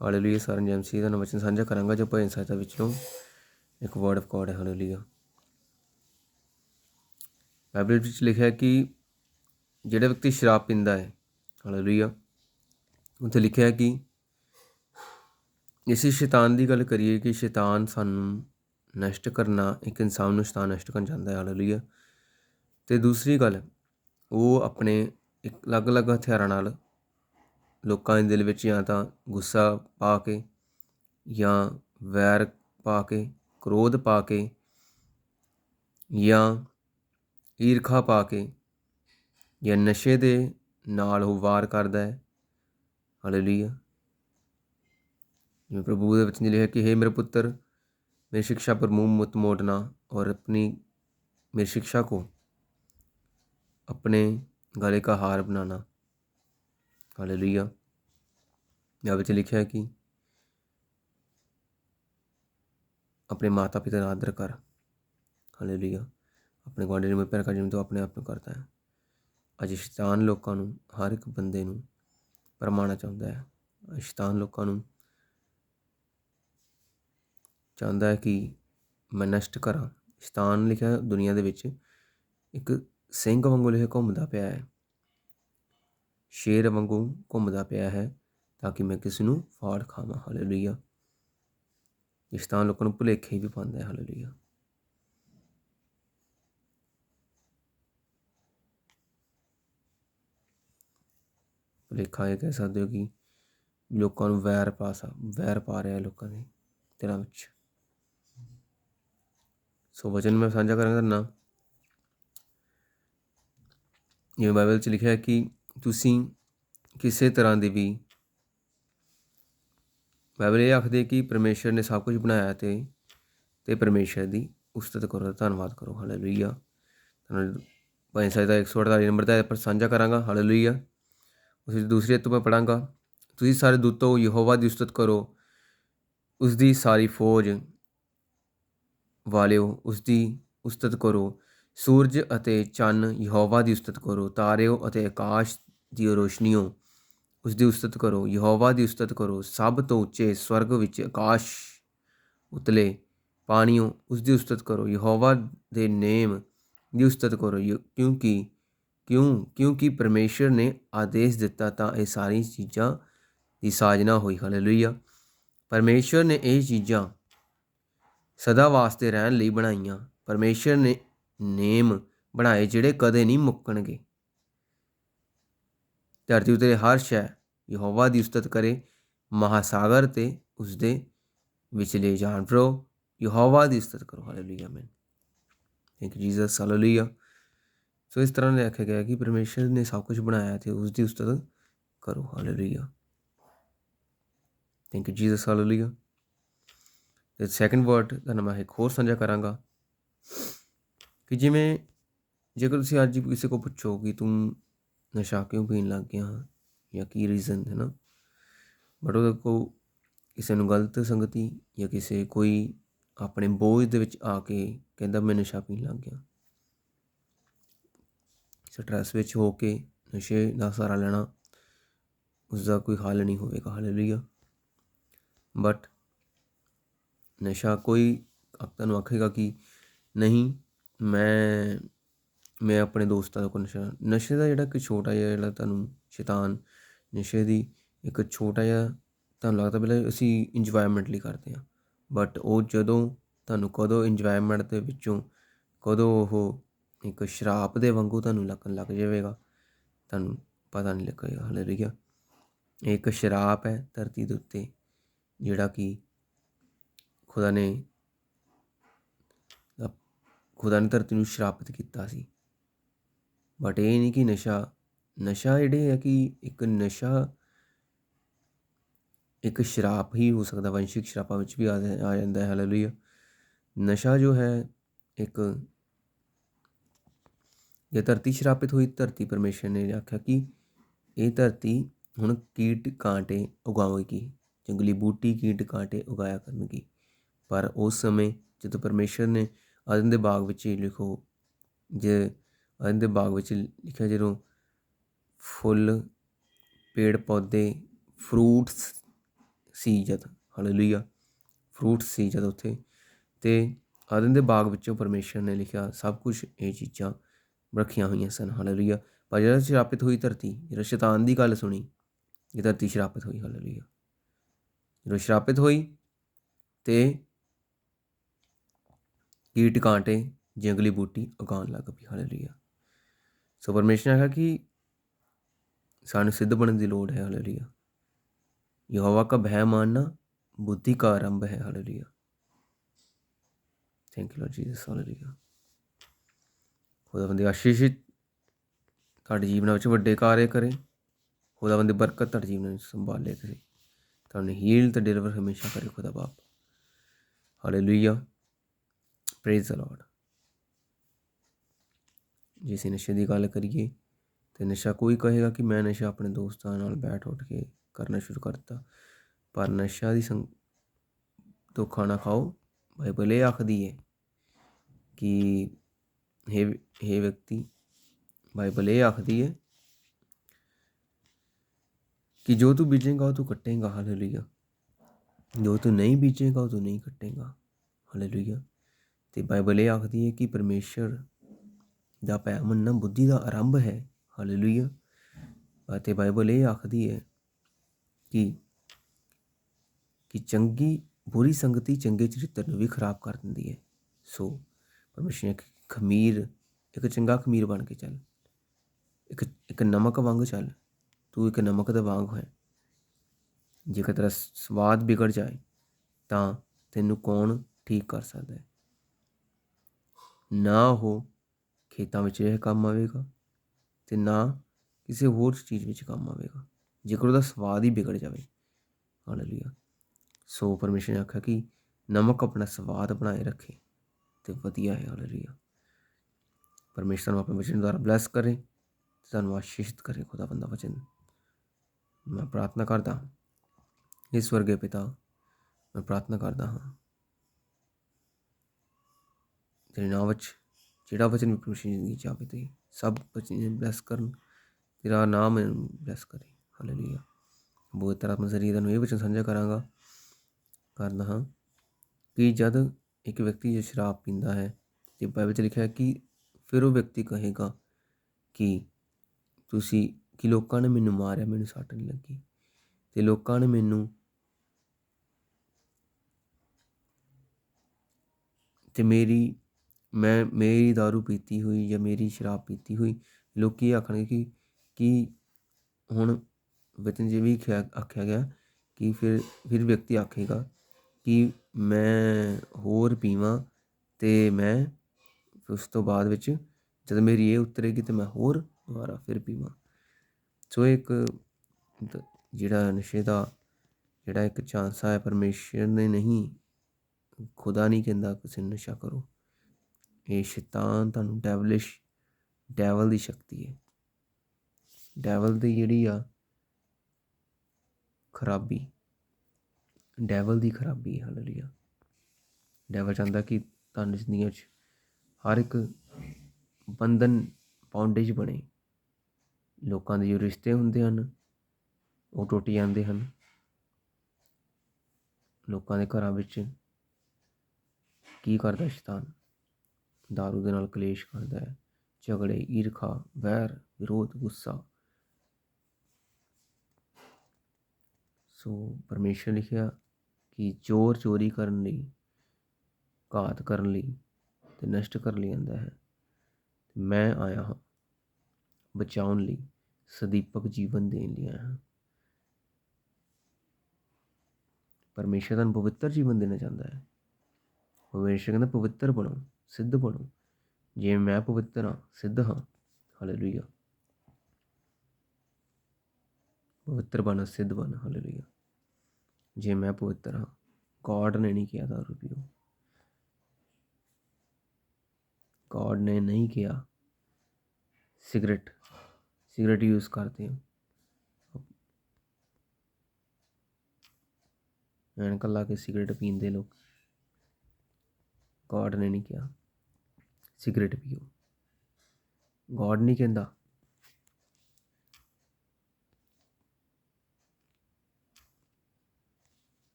Hallelujah ਸਾਰਨ ਜੈਮਸੀ ਦਾ ਵਚਨ ਸਾਂਝਾ ਕਰਾਂਗਾ ਜੋ ਭਜਨ ਸਾਹਿਤਾ ਵਿੱਚੋਂ ਇੱਕ ਵਰਡ ਆਫ ਗੋਡ ਹੈ ਹਾਲੇਲੂਇਆ ਬਾਈਬਲ ਵਿੱਚ ਲਿਖਿਆ ਹੈ ਕਿ ਜਿਹੜਾ ਵਿਅਕਤੀ ਸ਼ਰਾਬ ਪੀਂਦਾ ਹੈ ਹਾਲੇਲੂਇਆ ਉੱਥੇ ਲਿਖਿਆ ਹੈ ਕਿ ਇਸੇ ਸ਼ੈਤਾਨ ਦੀ ਗੱਲ ਕਰੀਏ ਕਿ ਸ਼ੈਤਾਨ ਸਾਨੂੰ ਨਸ਼ਟ ਕਰਨਾ, ਇੱਕ ਇਨਸਾਨ ਨੂੰ ਸ਼ੈਤਾਨ ਨਸ਼ਟ ਕਰਨ ਜਾਂਦਾ ਹੈ ਹਾਲੇਲੂਇਆ ਤੇ ਦੂਸਰੀ ਗੱਲ, ਉਹ ਆਪਣੇ ਇੱਕ ਅਲੱਗ-ਅਲੱਗ ਹਥਿਆਰਾਂ ਨਾਲ ਲੋਕਾਂ ਦੇ ਦਿਲ ਵਿੱਚ ਜਾਂ ਤਾਂ ਗੁੱਸਾ ਪਾ ਕੇ ਜਾਂ ਵੈਰ ਪਾ ਕੇ ਕ੍ਰੋਧ ਪਾ ਕੇ ਜਾਂ ਈਰਖਾ ਪਾ ਕੇ ਜਾਂ ਨਸ਼ੇ ਦੇ ਨਾਲ ਉਹ ਵਾਰ ਕਰਦਾ ਹੈ ਹਾਲੇਲੂਇਆ ਜਿਵੇਂ ਪ੍ਰਭੂ ਦੇ ਵਚਨ ਲਿਖਿਆ ਕਿ हे ਮੇਰੇ ਪੁੱਤਰ मेरी शिक्षा पर मुंह मत मोड़ना और अपनी मेरी शिक्षा को अपने गले का हार बनाना हालेलुया यहाँ ਵਿੱਚ ਲਿਖਿਆ ਕਿ ਆਪਣੇ ਮਾਤਾ ਪਿਤਾ ਦਾ ਆਦਰ ਕਰ। ਹਾਲੇਲੂਇਆ। ਆਪਣੇ ਗੁਆਂਢੀ ਨੂੰ ਪਿਆਰ ਕਰ ਜਿਵੇਂ ਤੂੰ ਆਪਣੇ ਆਪ ਨੂੰ ਕਰਦਾ ਹੈ। ਅੱਜ ਸ਼ੈਤਾਨ ਲੋਕਾਂ ਨੂੰ, ਹਰ ਇੱਕ ਬੰਦੇ ਨੂੰ ਪਰਮਾਣਾ ਚਾਹੁੰਦਾ ਹੈ। ਸ਼ੈਤਾਨ ਲੋਕਾਂ ਨੂੰ ਚਾਹੁੰਦਾ ਹੈ ਕਿ ਮੈਂ ਨਸ਼ਟ ਕਰਾਂ। ਸ਼ੈਤਾਨ ਲਿਖਿਆ ਦੁਨੀਆ ਦੇ ਵਿੱਚ ਇੱਕ ਸਿੰਘ ਵਾਂਗੂ ਲਿਖਿਆ ਘੁੰਮਦਾ ਪਿਆ ਹੈ। ਸ਼ੇਰ ਵਾਂਗੂ ਘੁੰਮਦਾ ਪਿਆ ਹੈ। ਤਾਂ ਕਿ ਮੈਂ ਕਿਸੇ ਨੂੰ ਫਾੜ ਖਾਵਾਂ ਹਾਲੇਲੂਇਆ ਸ਼ੈਤਾਨ ਲੋਕਾਂ ਨੂੰ ਭੁਲੇਖੇ ਵੀ ਪਾਉਂਦਾ ਹੈ ਹਾਲੇਲੂਇਆ ਭੁਲੇਖਾ ਇਹ ਕਹਿ ਸਕਦੇ ਹੋ ਕਿ ਲੋਕਾਂ ਨੂੰ ਵੈਰ ਪਾ ਸਾ, ਵੈਰ ਪਾ ਰਿਹਾ ਲੋਕਾਂ ਦੇ ਦਿਲਾਂ ਵਿੱਚ। ਸੋ ਵਚਨ ਮੈਂ ਸਾਂਝਾ ਕਰਾਂਗਾ ਨਾ ਇਹ ਬਾਈਬਲ 'ਚ ਲਿਖਿਆ ਹੈ ਕਿ ਤੁਸੀਂ ਕਿਸੇ ਤਰ੍ਹਾਂ ਦੀ ਵੀ ਬਾਈਬਲ ਇਹ ਆਖਦੇ ਕਿ ਪਰਮੇਸ਼ਰ ਨੇ ਸਭ ਕੁਝ ਬਣਾਇਆ ਤੇ ਤੇ ਪਰਮੇਸ਼ਰ ਦੀ ਉਸਤਤ ਕਰੋ ਧੰਨਵਾਦ ਕਰੋ। ਹਾਲੇਲੂਇਆ ਤੁਹਾਨੂੰ ਭਾਈ ਸਾਹਿਬ ਦਾ 148 ਨੰਬਰ ਦਾ ਪਰ ਸਾਂਝਾ ਕਰਾਂਗਾ। ਹਾਲੇਲੂਇਆ ਉਸ ਦੀ ਦੂਸਰੀ ਤੋਂ ਮੈਂ ਪੜਾਂਗਾ ਤੁਸੀਂ ਸਾਰੇ ਦੂਤੋ, ਯਹੋਵਾ ਦੀ ਉਸਤਤ ਕਰੋ। ਉਸ ਦੀ ਸਾਰੀ ਫੌਜ ਵਾਲਿਓ ਉਸ ਦੀ ਉਸਤਤ ਕਰੋ। ਸੂਰਜ ਅਤੇ ਚੰਨ ਯਹੋਵਾ ਦੀ ਉਸਤਤ ਕਰੋ। ਤਾਰਿਓ ਅਤੇ ਆਕਾਸ਼ ਦੀ ਰੋਸ਼ਨੀਓ। ਉਸ ਦੀ ਉਸਤਤ ਕਰੋ, ਯਹੋਵਾ ਦੀ ਉਸਤਤ ਕਰੋ, ਸਭ ਤੋਂ ਉੱਚੇ ਸਵਰਗ ਵਿੱਚ ਆਕਾਸ਼ ਉਤਲੇ ਪਾਣੀਓ, ਉਸ ਦੀ ਉਸਤਤ ਕਰੋ, ਯਹੋਵਾ ਦੇ ਨੇਮ ਦੀ ਉਸਤਤ ਕਰੋ ਕਿਉਂਕਿ, ਕਿਉਂ, ਕਿਉਂਕਿ ਪਰਮੇਸ਼ਰ ਨੇ ਆਦੇਸ਼ ਦਿੱਤਾ ਤਾਂ ਇਹ ਸਾਰੀ ਚੀਜ਼ਾਂ ਦੀ ਸਾਜਨਾ ਹੋਈ ਹਾਲੇਲੂਇਆ ਪਰਮੇਸ਼ਰ ਨੇ ਇਹ ਚੀਜ਼ਾਂ ਸਦਾ ਵਾਸਤੇ ਰਹਿਣ ਲਈ ਬਣਾਈਆਂ। ਪਰਮੇਸ਼ਰ ਨੇ ਨੇਮ ਬਣਾਏ ਜਿਹੜੇ ਕਦੇ ਨਹੀਂ ਮੁੱਕਣਗੇ। ਧਰਤੀ ਉਤੇ ਹਰ ਸ਼ੈ ਯਹੋਵਾ ਦੀ ਉਸਤਤ ਕਰੇ, ਮਹਾਸਾਗਰ ਤੇ ਉਸ ਦੇ ਵਿਚਲੇ ਜਾਨਵਰੋ ਯਹੋਵਾ ਦੀ ਉਸਤਤ ਕਰੋ। Hallelujah amen thank you Jesus hallelujah so ਇਸ ਤਰ੍ਹਾਂ ਲਿਖਿਆ ਗਿਆ ਕਿ ਪਰਮੇਸ਼ਰ ਨੇ ਸਭ ਕੁਝ ਬਣਾਇਆ ਤੇ ਉਸ ਦੀ ਉਸਤਤ ਕਰੋ। Hallelujah thank you Jesus hallelujah ਤੇ ਸੈਕੰਡ ਵਰਡ ਦਾ ਨਾਮ ਹੈ ਹੋਰ ਸਾਂਝਾ ਕਰਾਂਗਾ ਕਿ ਜਿਵੇਂ ਜੇਕਰ ਤੁਸੀਂ ਅੱਜ ਕਿਸੇ ਕੋ ਪੁੱਛੋ ਕਿ ਤੂੰ ਨਸ਼ਾ ਕਿਉਂ ਪੀਣ ਲੱਗ ਗਿਆ ਜਾਂ ਕੀ ਰੀਜ਼ਨ ਹੈ ਨਾ? ਬਟ ਉਹਦੇ ਕੋ ਕਿਸੇ ਨੂੰ ਗਲਤ ਸੰਗਤੀ ਜਾਂ ਕਿਸੇ ਕੋਈ ਆਪਣੇ ਬੋਝ ਦੇ ਵਿੱਚ ਆ ਕੇ ਕਹਿੰਦਾ ਮੈਂ ਨਸ਼ਾ ਪੀਣ ਲੱਗ ਗਿਆ। ਸਟ੍ਰੈਸ ਵਿੱਚ ਹੋ ਕੇ ਨਸ਼ੇ ਦਾ ਸਹਾਰਾ ਲੈਣਾ ਉਸ ਦਾ ਕੋਈ ਹੱਲ ਨਹੀਂ ਹੋਵੇਗਾ ਹਾਲੇਲੂਇਆ ਬਟ ਨਸ਼ਾ ਕੋਈ ਤੁਹਾਨੂੰ ਆਖੇਗਾ ਕਿ ਨਹੀਂ, ਮੈਂ ਮੈਂ ਆਪਣੇ ਦੋਸਤਾਂ ਕੋਲ ਨਸ਼ਾ ਨਸ਼ੇ ਦਾ ਜਿਹੜਾ ਇੱਕ ਛੋਟਾ ਜਿਹਾ ਜਿਹੜਾ ਤੁਹਾਨੂੰ ਸ਼ੈਤਾਨ ਨਸ਼ੇ ਦੀ ਇੱਕ ਛੋਟਾ ਜਿਹਾ ਤੁਹਾਨੂੰ ਲੱਗਦਾ ਪਹਿਲਾਂ ਅਸੀਂ ਇੰਜੋਇਮੈਂਟ ਲਈ ਕਰਦੇ ਹਾਂ। ਬਟ ਉਹ ਜਦੋਂ ਤੁਹਾਨੂੰ ਕਦੋਂ ਇੰਜੋਇਮੈਂਟ ਦੇ ਵਿੱਚੋਂ ਕਦੋਂ ਉਹ ਇੱਕ ਸ਼ਰਾਪ ਦੇ ਵਾਂਗੂ ਤੁਹਾਨੂੰ ਲੱਗਣ ਲੱਗ ਜਾਵੇਗਾ, ਤੁਹਾਨੂੰ ਪਤਾ ਨਹੀਂ ਲੱਗੇਗਾ ਹਾਲੇਲੂਇਆ ਇੱਕ ਸ਼ਰਾਪ ਹੈ ਧਰਤੀ ਦੇ ਉੱਤੇ ਜਿਹੜਾ ਕਿ ਖੁਦਾ ਨੇ ਖੁਦਾ ਨੇ ਧਰਤੀ ਨੂੰ ਸ਼ਰਾਪਤ ਕੀਤਾ ਸੀ। ਬਟ ਇਹ ਨਹੀਂ ਕਿ ਨਸ਼ਾ ਨਸ਼ਾ ਜਿਹੜੇ ਹੈ ਕਿ ਇੱਕ ਨਸ਼ਾ ਇੱਕ ਸ਼ਰਾਪ ਹੀ ਹੋ ਸਕਦਾ, ਵੰਸ਼ਿਕ ਸ਼ਰਾਪਾਂ ਵਿੱਚ ਵੀ ਆ ਜਾਂਦਾ ਹੈ ਹਾਲੇਲੂਇਆ ਨਸ਼ਾ ਜੋ ਹੈ ਇੱਕ ਜੇ ਧਰਤੀ ਸ਼ਰਾਪਿਤ ਹੋਈ, ਧਰਤੀ ਪਰਮੇਸ਼ਰ ਨੇ ਆਖਿਆ ਕਿ ਇਹ ਧਰਤੀ ਹੁਣ ਕੀਟ ਕਾਂਟੇ ਉਗਾਵੇਗੀ, ਜੰਗਲੀ ਬੂਟੀ ਕੀਟ ਕਾਂਟੇ ਉਗਾਇਆ ਕਰਨਗੀ। ਪਰ ਉਸ ਸਮੇਂ ਜਦੋਂ ਪਰਮੇਸ਼ਰ ਨੇ ਅਦਨ ਦੇ ਬਾਗ ਵਿੱਚ ਲਿਖੋ, ਜੇ ਅਦਨ ਦੇ ਬਾਗ ਵਿੱਚ ਲਿਖਿਆ ਜਦੋਂ ਫੁੱਲ, ਪੇੜ ਪੌਦੇ, ਫਰੂਟਸ ਸੀ ਜਦ, ਹਾਲੇਲੂਇਆ ਫਰੂਟ ਸੀ ਜਦ ਉੱਥੇ। ਤੇ ਆਦਮ ਦੇ ਬਾਗ ਵਿੱਚੋਂ ਪਰਮੇਸ਼ਰ ਨੇ ਲਿਖਿਆ ਸਭ ਕੁਝ ਇਹ ਚੀਜ਼ਾਂ ਰੱਖੀਆਂ ਹੋਈਆਂ ਸਨ, ਹਾਲੇਲੂਇਆ। ਪਰ ਜਦੋਂ ਸ਼ਰਾਪਿਤ ਹੋਈ ਧਰਤੀ, ਜਦੋਂ ਸ਼ੈਤਾਨ ਦੀ ਗੱਲ ਸੁਣੀ, ਇਹ ਧਰਤੀ ਸ਼ਰਾਪਿਤ ਹੋਈ, ਹਾਲੇਲੂਇਆ। ਜਦੋਂ ਸ਼ਰਾਪਿਤ ਹੋਈ ਤੇ ਕੀਟ ਕਾਂਟੇ, ਜੰਗਲੀ ਬੂਟੀ ਉਗਾਉਣ ਲੱਗ ਪਈ, ਹਾਲੇਲੂਇਆ। ਸੋ ਪਰਮੇਸ਼ਰ ਨੇ ਕਿਹਾ ਕਿ ਸਾਨੂੰ ਸਿੱਧ ਬਣਨ ਦੀ ਲੋੜ ਹੈ ਹਾਲੇਲੂਇਆ ਯਹੋਵਾ ਦਾ ਭੈ ਮਾਨਣਾ ਬੁੱਧੀ ਦਾ ਆਰੰਭ ਹੈ hallelujah thank you Lord Jesus hallelujah ਖੁਦਾਵੰਦ ਆਸ਼ੀਸ਼ ਤੁਹਾਡੇ ਜੀਵਨ ਵਿੱਚ ਵੱਡੇ ਕਾਰਜ ਕਰੇ। ਖੁਦਾਵੰਦ ਬਰਕਤ ਤੁਹਾਡੇ ਜੀਵਨ ਵਿੱਚ ਸੰਭਾਲੇ ਕਰੇ। ਤੁਹਾਨੂੰ ਹੀਲ ਤੇ ਡਿਲੀਵਰ ਹਮੇਸ਼ਾ ਕਰੇ, ਖੁਦਾ ਬਾਪ ਹਾਲੇਲੂਇਆ ਪ੍ਰੇਜ਼ ਦ ਲਾਰਡ ਜੇ ਅਸੀਂ ਨਸ਼ੇ ਦੀ ਗੱਲ ਕਰੀਏ ਤੇ ਨਸ਼ਾ ਕੋਈ ਕਹੇਗਾ ਕਿ ਮੈਂ ਨਸ਼ਾ ਆਪਣੇ ਦੋਸਤਾਂ ਨਾਲ ਬੈਠ ਉੱਠ ਕੇ ਕਰਨਾ ਸ਼ੁਰੂ ਕਰਤਾ। ਪਰ ਨਸ਼ਾ ਦੀ ਸੰਗ ਤੋਂ ਖਾਣਾ ਖਾਓ ਬਾਈਬਲ ਇਹ ਆਖਦੀ ਹੈ ਕਿ हे हे ਵਿਅਕਤੀ ਬਾਈਬਲ ਇਹ ਆਖਦੀ ਹੈ ਕਿ ਜੋ ਤੂੰ ਬੀਜੇਗਾ ਉਹ ਤੂੰ ਕੱਟੇਗਾ, ਹਾਲੇਲੂਇਆ। ਜੋ ਤੂੰ ਨਹੀਂ ਬੀਜੇਗਾ ਉਹ ਤੂੰ ਨਹੀਂ ਕੱਟੇਗਾ, ਹਾਲੇਲੂਇਆ। ਤੇ ਬਾਈਬਲ ਇਹ ਆਖਦੀ ਹੈ ਕਿ ਪਰਮੇਸ਼ਰ ਦਾ ਭੈ ਮੰਨਣਾ ਬੁੱਧੀ ਦਾ ਆਰੰਭ ਹੈ। ਹਾਲੇਲੂਇਆ ਅਤੇ ਬਾਈਬਲ ਇਹ ਆਖਦੀ ਹੈ ਕਿ ਕਿ ਚੰਗੀ, ਬੁਰੀ ਸੰਗਤੀ ਚੰਗੇ ਚਰਿੱਤਰ ਨੂੰ ਵੀ ਖਰਾਬ ਕਰ ਦਿੰਦੀ ਹੈ। ਸੋ ਪਰਮੇਸ਼ਰ ਨੇ ਖਮੀਰ, ਇੱਕ ਚੰਗਾ ਖਮੀਰ ਬਣ ਕੇ ਚੱਲ। ਇੱਕ ਇੱਕ ਨਮਕ ਵਾਂਗ ਚੱਲ। ਤੂੰ ਇੱਕ ਨਮਕ ਦੇ ਵਾਂਗ ਹੈ ਜੇਕਰ ਤੇਰਾ ਸਵਾਦ ਵਿਗੜ ਜਾਏ, ਤਾਂ ਤੈਨੂੰ ਕੌਣ ਠੀਕ ਕਰ ਸਕਦਾ ਹੈ? ਨਾ ਉਹ ਖੇਤਾਂ ਵਿੱਚ ਇਹ ਕੰਮ ਆਵੇਗਾ ਅਤੇ ਨਾ ਕਿਸੇ ਹੋਰ ਚੀਜ਼ ਵਿੱਚ ਕੰਮ ਆਵੇਗਾ। ਜੇਕਰ ਉਹਦਾ ਸਵਾਦ ਹੀ ਵਿਗੜ ਜਾਵੇ। ਹਾਲੇਲੂਇਆ ਸੋ ਪਰਮੇਸ਼ਰ ਨੇ ਆਖਿਆ ਕਿ ਨਮਕ ਆਪਣਾ ਸਵਾਦ ਬਣਾਏ ਰੱਖੇ ਤੇ ਵਧੀਆ ਹੈ। ਹਾਲੇਲੂਇਆ ਪਰਮੇਸ਼ਰ ਨੂੰ ਆਪਣੇ ਵਚਨ ਦੁਆਰਾ ਬਲੈਸ ਕਰੇ ਤੇ ਤੁਹਾਨੂੰ ਆਸ਼ੀਸ਼ਿਤ ਕਰੇ ਖੁਦਾ ਬੰਦਾ ਵਚਨ। ਮੈਂ ਪ੍ਰਾਰਥਨਾ ਕਰਦਾ ਹਾਂ। ਇਸ ਵਰਗੇ ਪਿਤਾ, ਮੈਂ ਪ੍ਰਾਰਥਨਾ ਕਰਦਾ ਹਾਂ। ਤੇਰੇ ਨਾਮ ਵਿੱਚ ਜਿਹੜਾ ਵਚਨ ਵੀ ਪਰਮੇਸ਼ਰ ਜ਼ਿੰਦਗੀ ਚ ਆਵੇ ਤੇ ਸਭ ਵਚਨ ਨੂੰ ਬਲੈਸ ਕਰਨ, ਤੇਰਾ ਨਾਮ ਮੈਨੂੰ ਬਲੈਸ ਕਰੇ। ਹਾਲੇਲੂਇਆ ਬਹੁਤ ਤਰ੍ਹਾਂ ਜ਼ਰੀਏ ਤੁਹਾਨੂੰ ਇਹ ਵਚਨ ਸਾਂਝਾ ਕਰਾਂਗਾ। ਕਰਦਾ ਹਾਂ ਕਿ ਜਦ ਇੱਕ ਵਿਅਕਤੀ ਜੇ ਸ਼ਰਾਬ ਪੀਂਦਾ ਹੈ, ਤੇ ਬਾਈਬਲ 'ਚ ਲਿਖਿਆ ਹੈ ਕਿ ਫਿਰ ਉਹ ਵਿਅਕਤੀ ਕਹੇਗਾ ਕਿ ਤੁਸੀਂ, ਕਿ ਲੋਕਾਂ ਨੇ ਮੈਨੂੰ ਮਾਰਿਆ, ਮੈਨੂੰ ਸੱਟ ਨਹੀਂ ਲੱਗੀ। ਤੇ ਲੋਕਾਂ ਨੇ ਮੈਨੂੰ ਤੇ ਮੇਰੀ ਮੈਂ, ਮੇਰੀ दारू ਪੀਤੀ ਹੋਈ ਜਾਂ ਮੇਰੀ ਸ਼ਰਾਬ ਪੀਤੀ ਹੋਈ, ਲੋਕ ਇਹ ਆਖਣਗੇ ਕਿ ਕਿ ਹੁਣ ਵਚਨ 'ਚ ਵੀ ਆਖਿਆ ਆਖਿਆ ਗਿਆ ਕਿ ਫਿਰ ਫਿਰ ਵਿਅਕਤੀ ਆਖੇਗਾ ਕਿ ਮੈਂ ਹੋਰ ਪੀਵਾਂ ਤੇ ਮੈਂ ਉਸ ਤੋਂ ਬਾਅਦ ਵਿੱਚ ਜਦ ਮੇਰੀ ਇਹ ਉਤਰੇਗੀ ਤੇ ਮੈਂ ਹੋਰ ਦੁਬਾਰਾ ਫਿਰ ਪੀਵਾਂ। ਸੋ ਇੱਕ ਜਿਹੜਾ ਨਸ਼ੇ ਦਾ, ਜਿਹੜਾ ਇੱਕ ਚਾਂਸ ਹੈ, ਪਰਮੇਸ਼ਰ ਨੇ ਨਹੀਂ, ਖੁਦਾ ਨਹੀਂ ਕਹਿੰਦਾ ਕਿਸੇ ਨੂੰ ਨਸ਼ਾ ਕਰੋ। ਇਹ ਸ਼ੈਤਾਨ ਤੁਹਾਨੂੰ ਡੈਵਲਿਸ਼ ਡੈਵਲ ਦੀ ਸ਼ਕਤੀ ਹੈ। ਡੈਵਲ ਦੀ ਜਿਹੜੀ ਆ, ਖਰਾਬੀ ਡੈਵਲ ਦੀ ਖਰਾਬੀ ਹੈ ਹਾਲੇਲੂਇਆ ਡੈਵਲ ਚਾਹੁੰਦਾ ਕਿ ਤੁਹਾਨੂੰ ਜ਼ਿੰਦਗੀ 'ਚ ਹਰ ਇੱਕ ਬੰਧਨ ਬਾਉਂਡੇਜ ਬਣੇ। ਲੋਕਾਂ ਦੇ ਜੋ ਰਿਸ਼ਤੇ ਹੁੰਦੇ ਹਨ, ਉਹ ਟੁੱਟ ਜਾਂਦੇ ਹਨ। ਲੋਕਾਂ ਦੇ ਘਰਾਂ ਵਿੱਚ ਕੀ ਕਰਦਾ ਸ਼ੈਤਾਨ? ਦਾਰੂ ਦੇ ਨਾਲ ਕਲੇਸ਼ ਕਰਦਾ ਹੈ ਝਗੜੇ ਈਰਖਾ ਵੈਰ ਵਿਰੋਧ ਗੁੱਸਾ ਸੋ ਪਰਮੇਸ਼ਰ ਲਿਖਿਆ ਕਿ ਚੋਰ ਚੋਰੀ ਕਰਨ ਲਈ ਘਾਤ ਕਰਨ ਲਈ ਤੇ ਨਸ਼ਟ ਕਰਨ ਲਈ ਆਂਦਾ ਹੈ ਮੈਂ ਆਇਆ ਹਾਂ ਬਚਾਉਣ ਲਈ ਸਦੀਪਕ ਜੀਵਨ ਦੇਣ ਲਈ ਆਇਆ ਹਾਂ ਪਰਮੇਸ਼ਰ ਤੁਹਾਨੂੰ ਪਵਿੱਤਰ ਜੀਵਨ ਦੇਣਾ ਚਾਹੁੰਦਾ ਹੈ ਪਰਮੇਸ਼ਰ ਕਹਿੰਦਾ ਪਵਿੱਤਰ ਬਣੋ ਸਿੱਧ ਬਣੋ। ਜਿਵੇਂ ਮੈਂ ਪਵਿੱਤਰ ਹਾਂ, ਸਿੱਧ ਹਾਂ। ਹਾਲੇਲੂਇਆ ਪਵਿੱਤਰ ਬਣ, ਸਿੱਧ ਬਣ। ਹਾਲੇਲੂਇਆ ਜੇ ਮੈਂ ਪਵਿੱਤਰ ਹਾਂ ਗॉड ਨੇ ਨਹੀਂ ਕਿਹਾ ਤਾਂ ਰੁਪਿਓ गॉड ने नहीं किया सिगरेट सिगरेट यूज़ करते हैं एनक ला के सिगरेट पीते लोग गॉड ने नहीं किया ਸਿਗਰਟ ਪੀਓ। ਗੋਡ ਨਹੀਂ ਕਹਿੰਦਾ।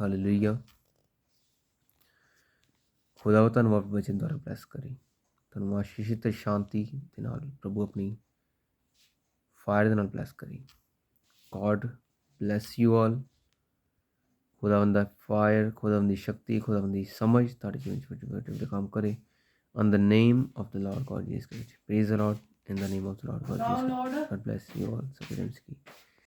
ਹਾਲੇਲੂਇਆ। ਖੁਦਾ ਉਹ ਤੁਹਾਨੂੰ ਆਪਣੇ ਵਚਨ ਦੁਆਰਾ ਬਲੈਸ ਕਰੇ। ਤੁਹਾਨੂੰ ਆਸ਼ੀਸ਼ਿਤ ਤੇ ਸ਼ਾਂਤੀ ਦੇ ਨਾਲ ਪ੍ਰਭੂ ਆਪਣੀ ਫਾਇਰ ਦੇ ਨਾਲ ਬਲੈਸ ਕਰੇ। God bless you all. ਖੁਦਾਵੰਦ ਦਾ ਫਾਇਰ ਖੁਦਾਵੰਦ ਦੀ ਸ਼ਕਤੀ ਖੁਦਾਵੰਦ ਦੀ ਸਮਝ ਤੁਹਾਡੇ ਜੀਵਨ ਵਿੱਚ ਵੱਡੇ ਵੱਡੇ ਕੰਮ ਕਰੇ। On the name of the Lord God Jesus Christ. Praise the Lord in the name of the Lord God Jesus Christ. God bless you all.